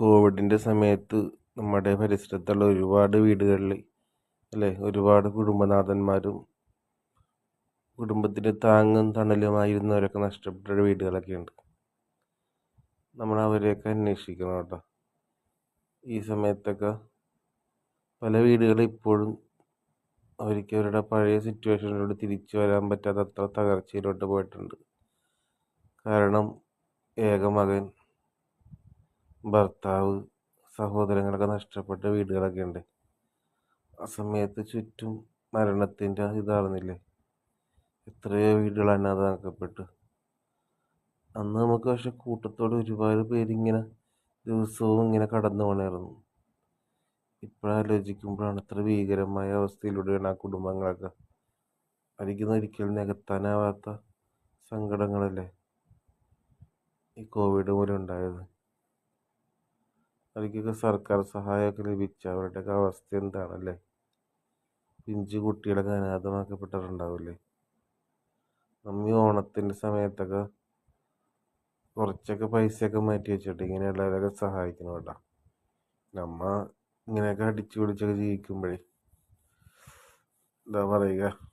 കോവിഡിന്റെ സമയത്ത് നമ്മുടെ പരിസരത്തുള്ള ഒരുപാട് വീടുകളിൽ അല്ലേ? ഒരുപാട് കുടുംബനാഥന്മാരും കുടുംബത്തിന് താങ്ങും തണലുമായിരുന്നവരൊക്കെ നഷ്ടപ്പെട്ട വീടുകളൊക്കെ ഉണ്ട്. നമ്മൾ അവരെയൊക്കെ അന്വേഷിക്കണം കേട്ടോ. ഈ സമയത്തൊക്കെ പല വീടുകളും ഇപ്പോഴും അവർക്ക് അവരുടെ പഴയ സിറ്റുവേഷനിലൂടെ തിരിച്ചു വരാൻ പറ്റാത്ത അത്ര തകർച്ചയിലോട്ട് പോയിട്ടുണ്ട്. കാരണം ഏക മകൻ ഭർത്താവ് സഹോദരങ്ങളൊക്കെ നഷ്ടപ്പെട്ട വീടുകളൊക്കെ ഉണ്ട് ആ സമയത്ത് ചുറ്റും മരണത്തിന്റെ ഇതാകുന്നില്ലേ എത്രയോ വീടുകൾ അനാഥമാക്കപ്പെട്ടു. അന്ന് നമുക്ക് പക്ഷെ കൂട്ടത്തോടെ ഒരുപാട് പേരിങ്ങനെ ദിവസവും ഇങ്ങനെ കടന്നു പോകണമായിരുന്നു ഇപ്പോഴാലോചിക്കുമ്പോഴാണ് ഇത്ര ഭീകരമായ അവസ്ഥയിലൂടെയാണ് ആ കുടുംബങ്ങളൊക്കെ അരിക്കുന്ന ഒരിക്കലും നികത്താനാവാത്ത സങ്കടങ്ങളല്ലേ ഈ കോവിഡ് മൂലം ഉണ്ടായത്. അവർക്കൊക്കെ സർക്കാർ സഹായമൊക്കെ ലഭിച്ച അവരുടെയൊക്കെ അവസ്ഥ എന്താണല്ലേ? പിഞ്ചു കുട്ടികളൊക്കെ അനാഥമാക്കപ്പെട്ടിട്ടുണ്ടാവില്ലേ? നമ്മ ഈ ഓണത്തിന്റെ സമയത്തൊക്കെ കുറച്ചൊക്കെ പൈസയൊക്കെ മാറ്റി വെച്ചിട്ട് ഇങ്ങനെയുള്ളവരൊക്കെ സഹായിക്കണം കേട്ടോ. നമ്മ ഇങ്ങനെയൊക്കെ അടിച്ചു പൊളിച്ചൊക്കെ ജീവിക്കുമ്പോഴേ. എന്താ പറയുക?